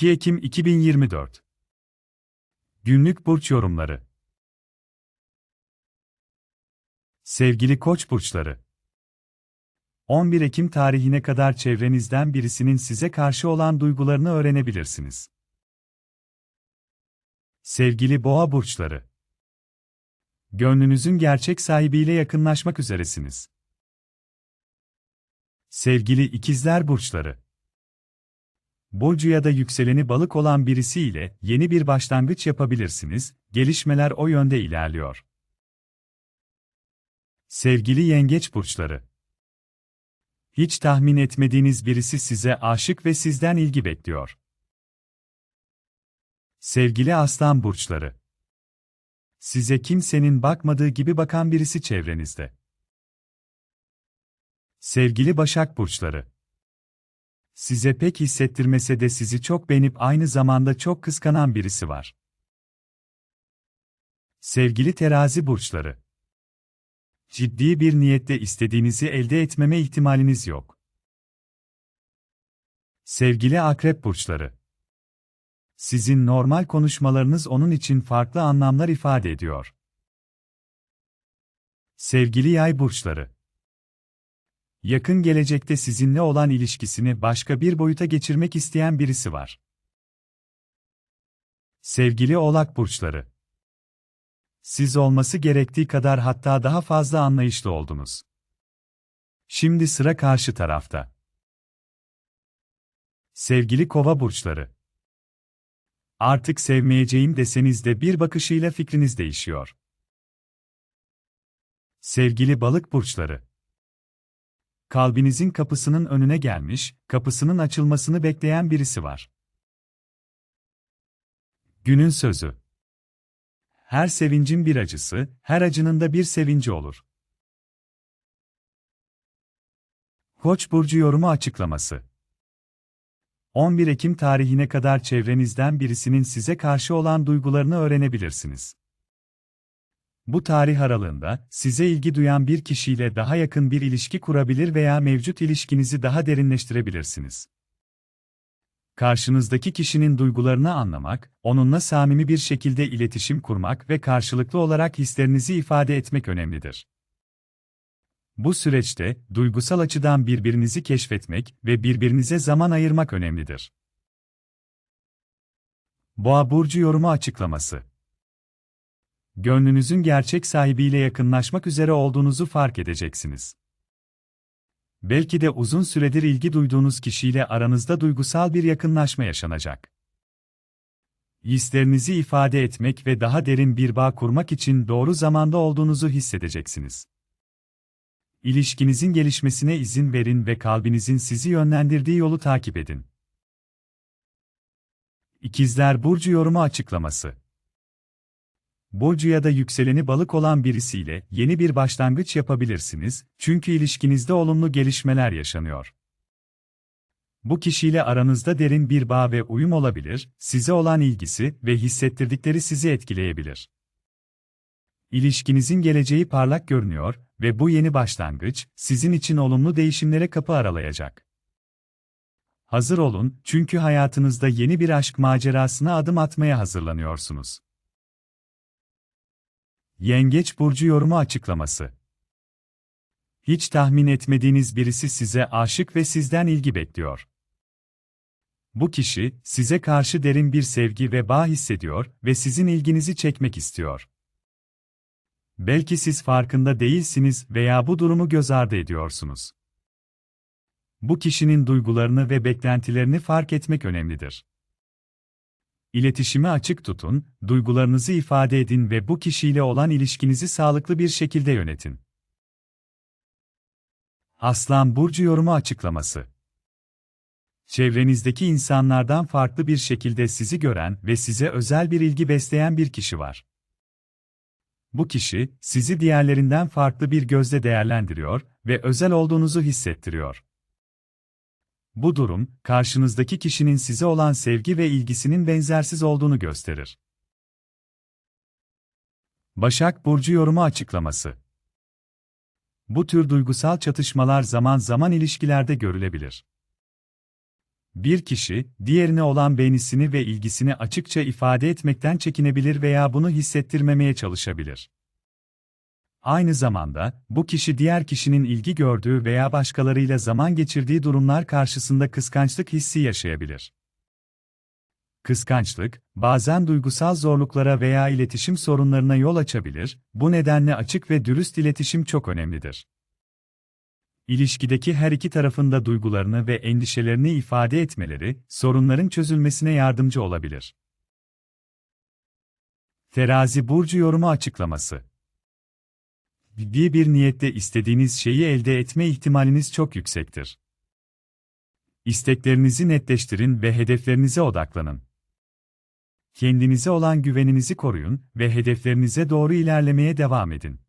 2 Ekim 2024 Günlük burç yorumları Sevgili Koç burçları 11 Ekim tarihine kadar çevrenizden birisinin size karşı olan duygularını öğrenebilirsiniz. Sevgili Boğa burçları Gönlünüzün gerçek sahibiyle yakınlaşmak üzeresiniz. Sevgili ikizler burçları. Burcu ya da yükseleni balık olan birisiyle yeni bir başlangıç yapabilirsiniz, gelişmeler o yönde ilerliyor. Sevgili yengeç burçları. Hiç tahmin etmediğiniz birisi size aşık ve sizden ilgi bekliyor. Sevgili aslan burçları. Size kimsenin bakmadığı gibi bakan birisi çevrenizde. Sevgili Başak Burçları Size pek hissettirmese de sizi çok beğenip aynı zamanda çok kıskanan birisi var. Sevgili Terazi Burçları Ciddi bir niyette istediğinizi elde etmeme ihtimaliniz yok. Sevgili Akrep Burçları Sizin normal konuşmalarınız onun için farklı anlamlar ifade ediyor. Sevgili Yay Burçları Yakın gelecekte sizinle olan ilişkisini başka bir boyuta geçirmek isteyen birisi var. Sevgili Oğlak burçları. Siz olması gerektiği kadar hatta daha fazla anlayışlı oldunuz. Şimdi sıra karşı tarafta. Sevgili Kova burçları. Artık sevmeyeceğim deseniz de bir bakışıyla fikriniz değişiyor. Sevgili Balık burçları kalbinizin kapısının önüne gelmiş, kapısının açılmasını bekleyen birisi var. Günün sözü. Her sevincin bir acısı, her acının da bir sevinci olur. Koç burcu yorumu açıklaması. 11 Ekim tarihine kadar çevrenizden birisinin size karşı olan duygularını öğrenebilirsiniz. Bu tarih aralığında, size ilgi duyan bir kişiyle daha yakın bir ilişki kurabilir veya mevcut ilişkinizi daha derinleştirebilirsiniz. Karşınızdaki kişinin duygularını anlamak, onunla samimi bir şekilde iletişim kurmak ve karşılıklı olarak hislerinizi ifade etmek önemlidir. Bu süreçte, duygusal açıdan birbirinizi keşfetmek ve birbirinize zaman ayırmak önemlidir. Boğa burcu yorumu açıklaması gönlünüzün gerçek sahibiyle yakınlaşmak üzere olduğunuzu fark edeceksiniz. Belki de uzun süredir ilgi duyduğunuz kişiyle aranızda duygusal bir yakınlaşma yaşanacak. Hislerinizi ifade etmek ve daha derin bir bağ kurmak için doğru zamanda olduğunuzu hissedeceksiniz. İlişkinizin gelişmesine izin verin ve kalbinizin sizi yönlendirdiği yolu takip edin. İkizler Burcu Yorumu Açıklaması Burcu ya da yükseleni balık olan birisiyle yeni bir başlangıç yapabilirsiniz, çünkü ilişkinizde olumlu gelişmeler yaşanıyor. Bu kişiyle aranızda derin bir bağ ve uyum olabilir, size olan ilgisi ve hissettirdikleri sizi etkileyebilir. İlişkinizin geleceği parlak görünüyor ve bu yeni başlangıç, sizin için olumlu değişimlere kapı aralayacak. Hazır olun, çünkü hayatınızda yeni bir aşk macerasına adım atmaya hazırlanıyorsunuz. Yengeç burcu yorumu açıklaması. Hiç tahmin etmediğiniz birisi size aşık ve sizden ilgi bekliyor. Bu kişi size karşı derin bir sevgi ve bağ hissediyor ve sizin ilginizi çekmek istiyor. Belki siz farkında değilsiniz veya bu durumu göz ardı ediyorsunuz. Bu kişinin duygularını ve beklentilerini fark etmek önemlidir. İletişimi açık tutun, duygularınızı ifade edin ve bu kişiyle olan ilişkinizi sağlıklı bir şekilde yönetin. Aslan Burcu yorumu açıklaması Çevrenizdeki insanlardan farklı bir şekilde sizi gören ve size özel bir ilgi besleyen bir kişi var. Bu kişi, sizi diğerlerinden farklı bir gözle değerlendiriyor ve özel olduğunuzu hissettiriyor. Bu durum, karşınızdaki kişinin size olan sevgi ve ilgisinin benzersiz olduğunu gösterir. Başak Burcu yorumu açıklaması Bu tür duygusal çatışmalar zaman zaman ilişkilerde görülebilir. Bir kişi, diğerine olan beğenisini ve ilgisini açıkça ifade etmekten çekinebilir veya bunu hissettirmemeye çalışabilir. Aynı zamanda, bu kişi diğer kişinin ilgi gördüğü veya başkalarıyla zaman geçirdiği durumlar karşısında kıskançlık hissi yaşayabilir. Kıskançlık, bazen duygusal zorluklara veya iletişim sorunlarına yol açabilir, bu nedenle açık ve dürüst iletişim çok önemlidir. İlişkideki her iki tarafında duygularını ve endişelerini ifade etmeleri, sorunların çözülmesine yardımcı olabilir. Terazi burcu yorumu açıklaması Ciddi bir niyette istediğiniz şeyi elde etme ihtimaliniz çok yüksektir. İsteklerinizi netleştirin ve hedeflerinize odaklanın. Kendinize olan güveninizi koruyun ve hedeflerinize doğru ilerlemeye devam edin.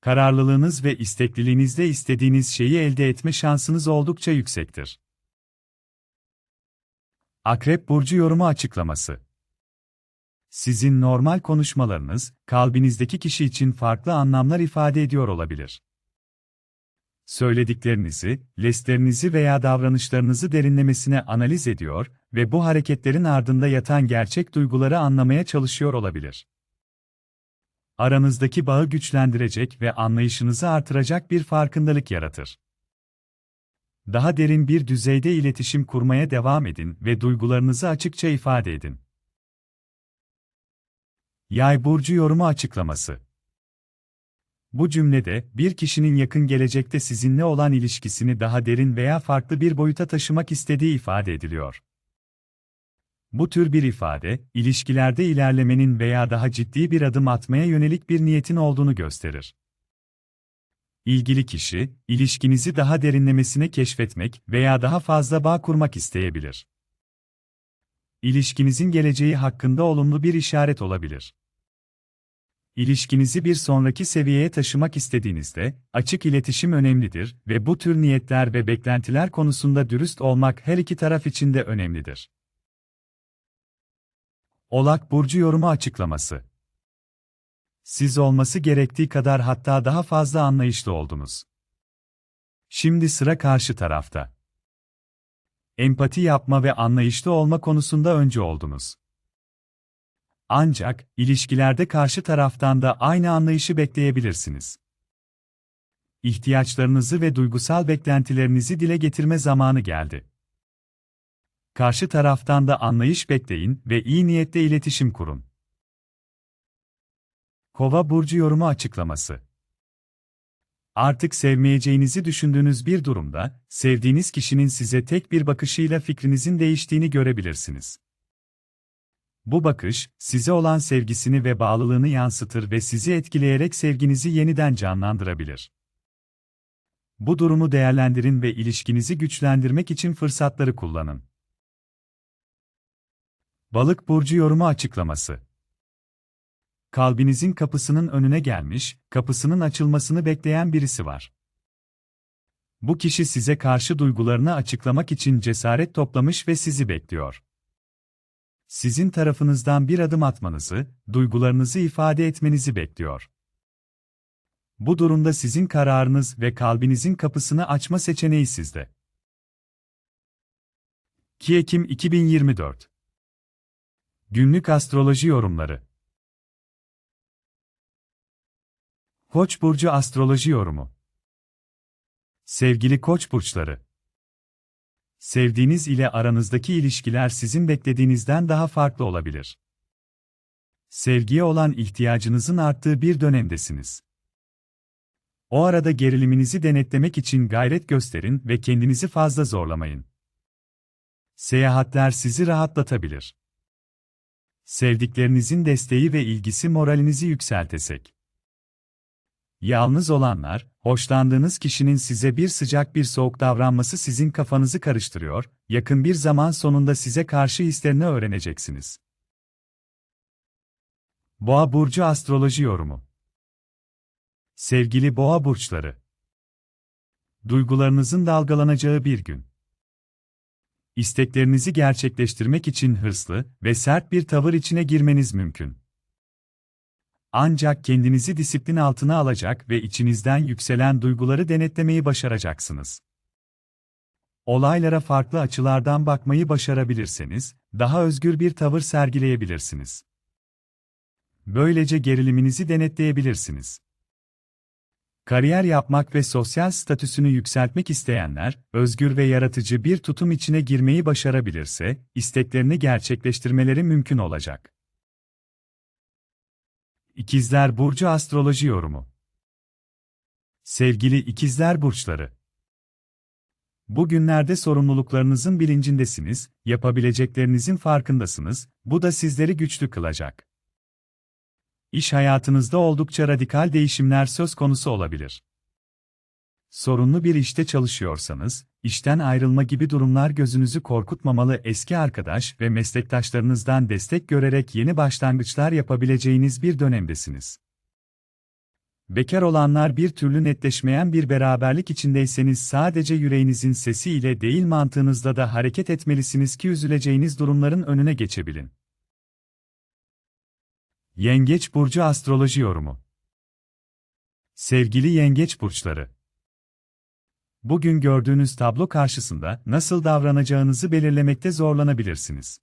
Kararlılığınız ve istekliliğinizde istediğiniz şeyi elde etme şansınız oldukça yüksektir. Akrep burcu yorumu açıklaması sizin normal konuşmalarınız, kalbinizdeki kişi için farklı anlamlar ifade ediyor olabilir. Söylediklerinizi, leslerinizi veya davranışlarınızı derinlemesine analiz ediyor ve bu hareketlerin ardında yatan gerçek duyguları anlamaya çalışıyor olabilir. Aranızdaki bağı güçlendirecek ve anlayışınızı artıracak bir farkındalık yaratır. Daha derin bir düzeyde iletişim kurmaya devam edin ve duygularınızı açıkça ifade edin. Yay burcu yorumu açıklaması. Bu cümlede bir kişinin yakın gelecekte sizinle olan ilişkisini daha derin veya farklı bir boyuta taşımak istediği ifade ediliyor. Bu tür bir ifade, ilişkilerde ilerlemenin veya daha ciddi bir adım atmaya yönelik bir niyetin olduğunu gösterir. İlgili kişi, ilişkinizi daha derinlemesine keşfetmek veya daha fazla bağ kurmak isteyebilir. İlişkinizin geleceği hakkında olumlu bir işaret olabilir. İlişkinizi bir sonraki seviyeye taşımak istediğinizde, açık iletişim önemlidir ve bu tür niyetler ve beklentiler konusunda dürüst olmak her iki taraf için de önemlidir. Olak Burcu yorumu açıklaması Siz olması gerektiği kadar hatta daha fazla anlayışlı oldunuz. Şimdi sıra karşı tarafta. Empati yapma ve anlayışlı olma konusunda önce oldunuz. Ancak, ilişkilerde karşı taraftan da aynı anlayışı bekleyebilirsiniz. İhtiyaçlarınızı ve duygusal beklentilerinizi dile getirme zamanı geldi. Karşı taraftan da anlayış bekleyin ve iyi niyetle iletişim kurun. Kova burcu yorumu açıklaması. Artık sevmeyeceğinizi düşündüğünüz bir durumda, sevdiğiniz kişinin size tek bir bakışıyla fikrinizin değiştiğini görebilirsiniz. Bu bakış, size olan sevgisini ve bağlılığını yansıtır ve sizi etkileyerek sevginizi yeniden canlandırabilir. Bu durumu değerlendirin ve ilişkinizi güçlendirmek için fırsatları kullanın. Balık burcu yorumu açıklaması. Kalbinizin kapısının önüne gelmiş, kapısının açılmasını bekleyen birisi var. Bu kişi size karşı duygularını açıklamak için cesaret toplamış ve sizi bekliyor sizin tarafınızdan bir adım atmanızı, duygularınızı ifade etmenizi bekliyor. Bu durumda sizin kararınız ve kalbinizin kapısını açma seçeneği sizde. 2 Ekim 2024 Günlük Astroloji Yorumları Koç burcu astroloji yorumu. Sevgili Koç burçları, sevdiğiniz ile aranızdaki ilişkiler sizin beklediğinizden daha farklı olabilir. Sevgiye olan ihtiyacınızın arttığı bir dönemdesiniz. O arada geriliminizi denetlemek için gayret gösterin ve kendinizi fazla zorlamayın. Seyahatler sizi rahatlatabilir. Sevdiklerinizin desteği ve ilgisi moralinizi yükseltesek. Yalnız olanlar, hoşlandığınız kişinin size bir sıcak bir soğuk davranması sizin kafanızı karıştırıyor, yakın bir zaman sonunda size karşı hislerini öğreneceksiniz. Boğa burcu astroloji yorumu. Sevgili boğa burçları. Duygularınızın dalgalanacağı bir gün. İsteklerinizi gerçekleştirmek için hırslı ve sert bir tavır içine girmeniz mümkün. Ancak kendinizi disiplin altına alacak ve içinizden yükselen duyguları denetlemeyi başaracaksınız. olaylara farklı açılardan bakmayı başarabilirseniz, daha özgür bir tavır sergileyebilirsiniz. Böylece geriliminizi denetleyebilirsiniz. Kariyer yapmak ve sosyal statüsünü yükseltmek isteyenler, özgür ve yaratıcı bir tutum içine girmeyi başarabilirse, isteklerini gerçekleştirmeleri mümkün olacak. İkizler Burcu Astroloji Yorumu Sevgili İkizler Burçları Bugünlerde sorumluluklarınızın bilincindesiniz, yapabileceklerinizin farkındasınız, bu da sizleri güçlü kılacak. İş hayatınızda oldukça radikal değişimler söz konusu olabilir. Sorunlu bir işte çalışıyorsanız, işten ayrılma gibi durumlar gözünüzü korkutmamalı eski arkadaş ve meslektaşlarınızdan destek görerek yeni başlangıçlar yapabileceğiniz bir dönemdesiniz. Bekar olanlar bir türlü netleşmeyen bir beraberlik içindeyseniz sadece yüreğinizin sesi ile değil mantığınızda da hareket etmelisiniz ki üzüleceğiniz durumların önüne geçebilin. Yengeç Burcu Astroloji Yorumu Sevgili Yengeç Burçları Bugün gördüğünüz tablo karşısında nasıl davranacağınızı belirlemekte zorlanabilirsiniz.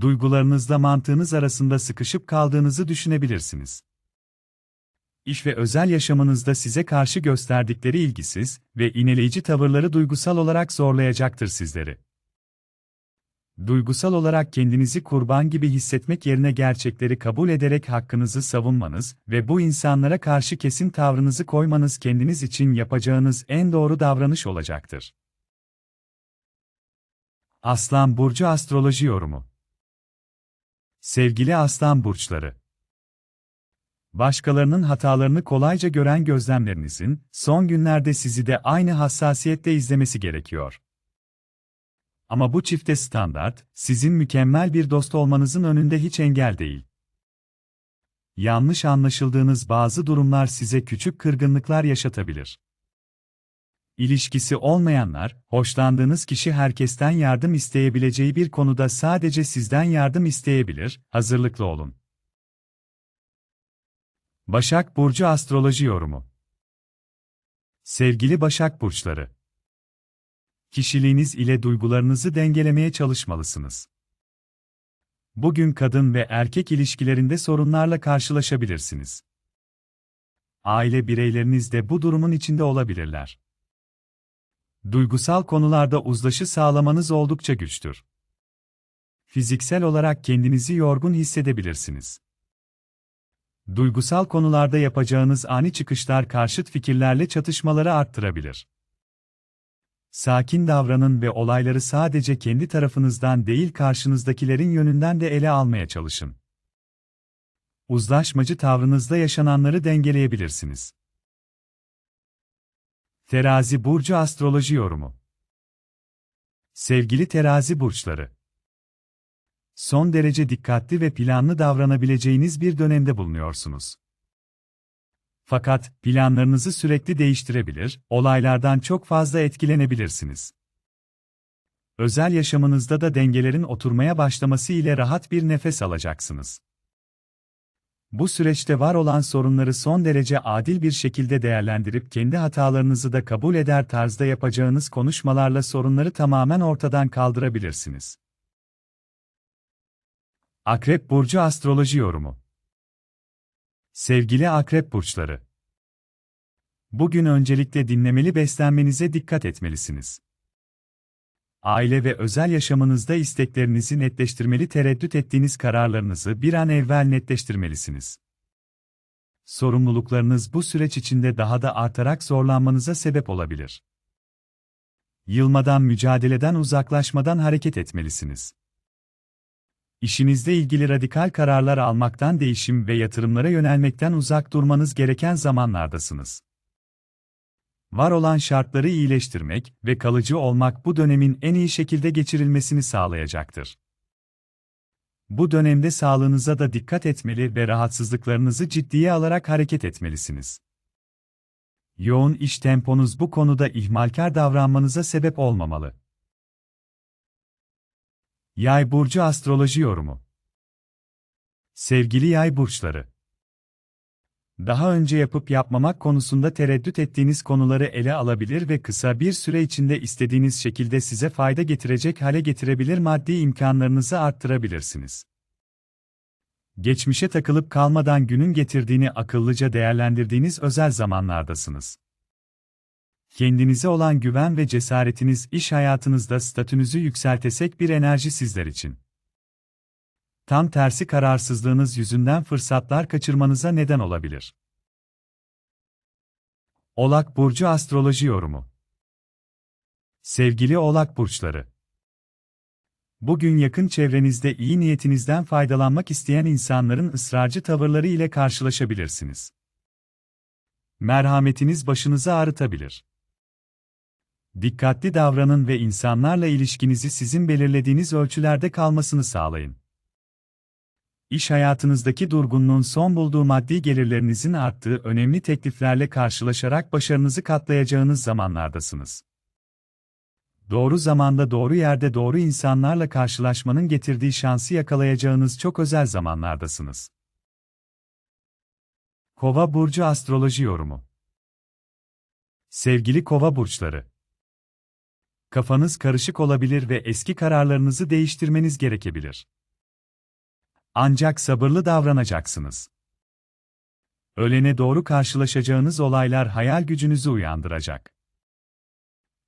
Duygularınızla mantığınız arasında sıkışıp kaldığınızı düşünebilirsiniz. İş ve özel yaşamınızda size karşı gösterdikleri ilgisiz ve ineleyici tavırları duygusal olarak zorlayacaktır sizleri. Duygusal olarak kendinizi kurban gibi hissetmek yerine gerçekleri kabul ederek hakkınızı savunmanız ve bu insanlara karşı kesin tavrınızı koymanız kendiniz için yapacağınız en doğru davranış olacaktır. Aslan Burcu Astroloji Yorumu Sevgili Aslan Burçları Başkalarının hatalarını kolayca gören gözlemlerinizin, son günlerde sizi de aynı hassasiyette izlemesi gerekiyor. Ama bu çifte standart, sizin mükemmel bir dost olmanızın önünde hiç engel değil. Yanlış anlaşıldığınız bazı durumlar size küçük kırgınlıklar yaşatabilir. İlişkisi olmayanlar, hoşlandığınız kişi herkesten yardım isteyebileceği bir konuda sadece sizden yardım isteyebilir, hazırlıklı olun. Başak Burcu Astroloji Yorumu Sevgili Başak Burçları Kişiliğiniz ile duygularınızı dengelemeye çalışmalısınız. Bugün kadın ve erkek ilişkilerinde sorunlarla karşılaşabilirsiniz. Aile bireyleriniz de bu durumun içinde olabilirler. Duygusal konularda uzlaşı sağlamanız oldukça güçtür. Fiziksel olarak kendinizi yorgun hissedebilirsiniz. Duygusal konularda yapacağınız ani çıkışlar karşıt fikirlerle çatışmaları arttırabilir. Sakin davranın ve olayları sadece kendi tarafınızdan değil karşınızdakilerin yönünden de ele almaya çalışın. Uzlaşmacı tavrınızda yaşananları dengeleyebilirsiniz. Terazi Burcu Astroloji Yorumu Sevgili terazi burçları Son derece dikkatli ve planlı davranabileceğiniz bir dönemde bulunuyorsunuz. Fakat planlarınızı sürekli değiştirebilir, olaylardan çok fazla etkilenebilirsiniz. Özel yaşamınızda da dengelerin oturmaya başlaması ile rahat bir nefes alacaksınız. Bu süreçte var olan sorunları son derece adil bir şekilde değerlendirip kendi hatalarınızı da kabul eder tarzda yapacağınız konuşmalarla sorunları tamamen ortadan kaldırabilirsiniz. Akrep Burcu Astroloji Yorumu Sevgili Akrep Burçları Bugün öncelikle dinlemeli beslenmenize dikkat etmelisiniz. Aile ve özel yaşamınızda isteklerinizi netleştirmeli tereddüt ettiğiniz kararlarınızı bir an evvel netleştirmelisiniz. Sorumluluklarınız bu süreç içinde daha da artarak zorlanmanıza sebep olabilir. Yılmadan mücadeleden uzaklaşmadan hareket etmelisiniz. İşinizle ilgili radikal kararlar almaktan değişim ve yatırımlara yönelmekten uzak durmanız gereken zamanlardasınız. Var olan şartları iyileştirmek ve kalıcı olmak bu dönemin en iyi şekilde geçirilmesini sağlayacaktır. Bu dönemde sağlığınıza da dikkat etmeli ve rahatsızlıklarınızı ciddiye alarak hareket etmelisiniz. Yoğun iş temponuz bu konuda ihmalkar davranmanıza sebep olmamalı. Yay burcu astroloji yorumu. Sevgili Yay burçları, Daha önce yapıp yapmamak konusunda tereddüt ettiğiniz konuları ele alabilir ve kısa bir süre içinde istediğiniz şekilde size fayda getirecek hale getirebilir maddi imkanlarınızı arttırabilirsiniz. Geçmişe takılıp kalmadan günün getirdiğini akıllıca değerlendirdiğiniz özel zamanlardasınız. Kendinize olan güven ve cesaretiniz iş hayatınızda statünüzü yükseltesek bir enerji sizler için. Tam tersi kararsızlığınız yüzünden fırsatlar kaçırmanıza neden olabilir. Oğlak Burcu Astroloji Yorumu Sevgili Oğlak Burçları Bugün yakın çevrenizde iyi niyetinizden faydalanmak isteyen insanların ısrarcı tavırları ile karşılaşabilirsiniz. Merhametiniz başınızı ağrıtabilir. Dikkatli davranın ve insanlarla ilişkinizi sizin belirlediğiniz ölçülerde kalmasını sağlayın. İş hayatınızdaki durgunluğun son bulduğu maddi gelirlerinizin arttığı önemli tekliflerle karşılaşarak başarınızı katlayacağınız zamanlardasınız. Doğru zamanda doğru yerde doğru insanlarla karşılaşmanın getirdiği şansı yakalayacağınız çok özel zamanlardasınız. Kova burcu astroloji yorumu. Sevgili Kova burçları, kafanız karışık olabilir ve eski kararlarınızı değiştirmeniz gerekebilir. Ancak sabırlı davranacaksınız. Ölene doğru karşılaşacağınız olaylar hayal gücünüzü uyandıracak.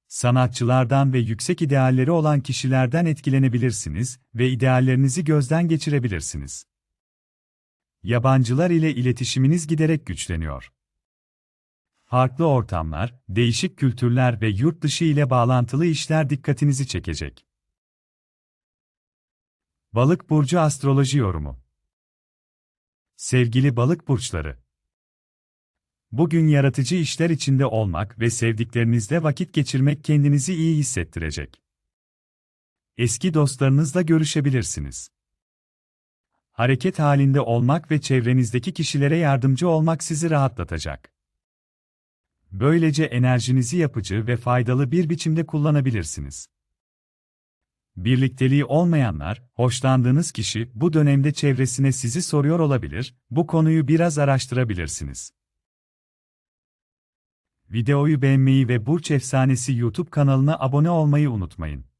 Sanatçılardan ve yüksek idealleri olan kişilerden etkilenebilirsiniz ve ideallerinizi gözden geçirebilirsiniz. Yabancılar ile iletişiminiz giderek güçleniyor. Farklı ortamlar, değişik kültürler ve yurt dışı ile bağlantılı işler dikkatinizi çekecek. Balık burcu astroloji yorumu. Sevgili balık burçları, bugün yaratıcı işler içinde olmak ve sevdiklerinizle vakit geçirmek kendinizi iyi hissettirecek. Eski dostlarınızla görüşebilirsiniz. Hareket halinde olmak ve çevrenizdeki kişilere yardımcı olmak sizi rahatlatacak. Böylece enerjinizi yapıcı ve faydalı bir biçimde kullanabilirsiniz. Birlikteliği olmayanlar, hoşlandığınız kişi bu dönemde çevresine sizi soruyor olabilir, bu konuyu biraz araştırabilirsiniz. Videoyu beğenmeyi ve Burç Efsanesi YouTube kanalına abone olmayı unutmayın.